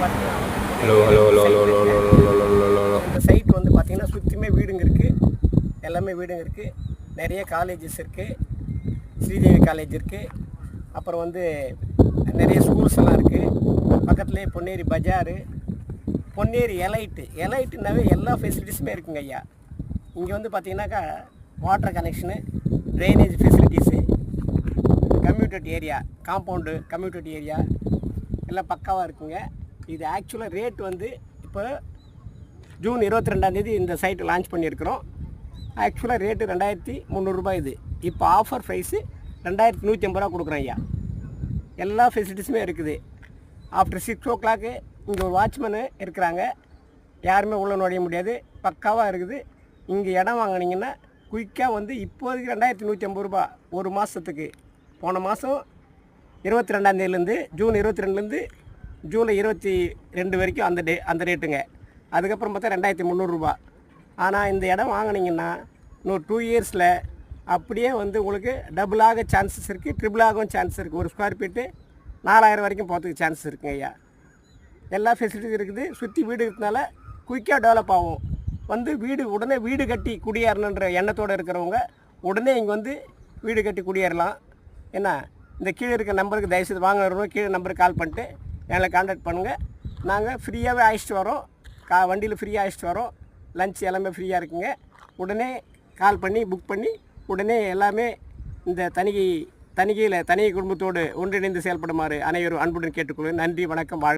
Hello hello hello hello hello hello hello hello hello hello. இந்த side வந்து பார்த்தீங்கன்னா சுற்றியுமே வீடுங்க இருக்குது எல்லாமே வீடுங்க இருக்குது நிறைய காலேஜஸ் இருக்குது ஸ்ரீதேவி காலேஜ் இருக்குது அப்புறம் வந்து நிறைய ஸ்கூல்ஸ் எல்லாம் இருக்குது பக்கத்துலேயே பொன்னேரி பஜாரு பொன்னேரி எலைட்டு எலைட்டுனாவே எல்லா ஃபெசிலிட்டிஸுமே இருக்குங்க ஐயா. இங்கே வந்து பார்த்தீங்கன்னாக்கா water connection drainage facilities community area compound community area எல்லாம் பக்காவாக இருக்குங்க. இது ஆக்சுவலாக ரேட் வந்து இப்போ ஜூன் இருபத்தி ரெண்டாந்தேதி இந்த சைட் லான்ச் பண்ணியிருக்கிறோம். ஆக்சுவலாக ரேட்டு ரெண்டாயிரத்தி முந்நூறுரூபா இது. இப்போ ஆஃபர் ப்ரைஸு ரெண்டாயிரத்தி நூற்றி ஐம்பது ரூபா கொடுக்குறோம் ஐயா. எல்லா ஃபெசிலிட்டிஸுமே இருக்குது. ஆஃப்டர் சிக்ஸ் ஓ கிளாக்கு இங்கே ஒரு வாட்ச்மேனு இருக்கிறாங்க. யாருமே உள்ளே நுழைய முடியாது. பக்காவாக இருக்குது. இங்கே இடம் வாங்கினீங்கன்னா குயிக்காக வந்து இப்போதைக்கு ரெண்டாயிரத்தி நூற்றி ஐம்பது ரூபா ஒரு மாதத்துக்கு போன மாதம் இருபத்தி ரெண்டாந்தேதிலேருந்து ஜூன் இருபத்தி ரெண்டுலேருந்து ஜூலை இருபத்தி ரெண்டு வரைக்கும் அந்த டே அந்த ரேட்டுங்க. அதுக்கப்புறம் பார்த்தா ரெண்டாயிரத்தி முந்நூறுரூபா ஆனால் இந்த இடம் வாங்கினீங்கன்னா இன்னும் டூ இயர்ஸில் அப்படியே வந்து உங்களுக்கு டபுளாக சான்சஸ் இருக்குது ட்ரிபிள் ஆகவும் சான்ஸ் இருக்குது ஒரு ஸ்கொயர் ஃபீட்டு நாலாயிரம் வரைக்கும் போகிறதுக்கு சான்ஸ் இருக்குங்க ஐயா. எல்லா ஃபெசிலிட்டிஸ் இருக்குது. சுற்றி வீடு இருக்கிறதுனால குயிக்காக டெவலப் ஆகும். வந்து வீடு உடனே வீடு கட்டி குடியேறணுன்ற எண்ணத்தோடு இருக்கிறவங்க உடனே இங்கே வந்து வீடு கட்டி குடியேறலாம். என்ன? இந்த கீழே இருக்க நம்பருக்கு தயவுசெய்து வாங்கினவங்க கீழே நம்பருக்கு கால் பண்ணிட்டு எங்களை காண்டாக்ட் பண்ணுங்கள் நாங்கள் ஃப்ரீயாகவே அழைச்சிட்டு வரோம். கா வண்டியில் ஃப்ரீயாக அழைச்சிட்டு வரோம். லஞ்ச் எல்லாமே ஃப்ரீயாக இருக்குங்க. உடனே கால் பண்ணி புக் பண்ணி உடனே எல்லாமே இந்த தணிகை தணிகையில் தனிகை குடும்பத்தோடு ஒன்றிணைந்து செயல்படுமாறு அனைவரும் அன்புடன் கேட்டுக்கொள்வேன் நன்றி வணக்கம் வாழ்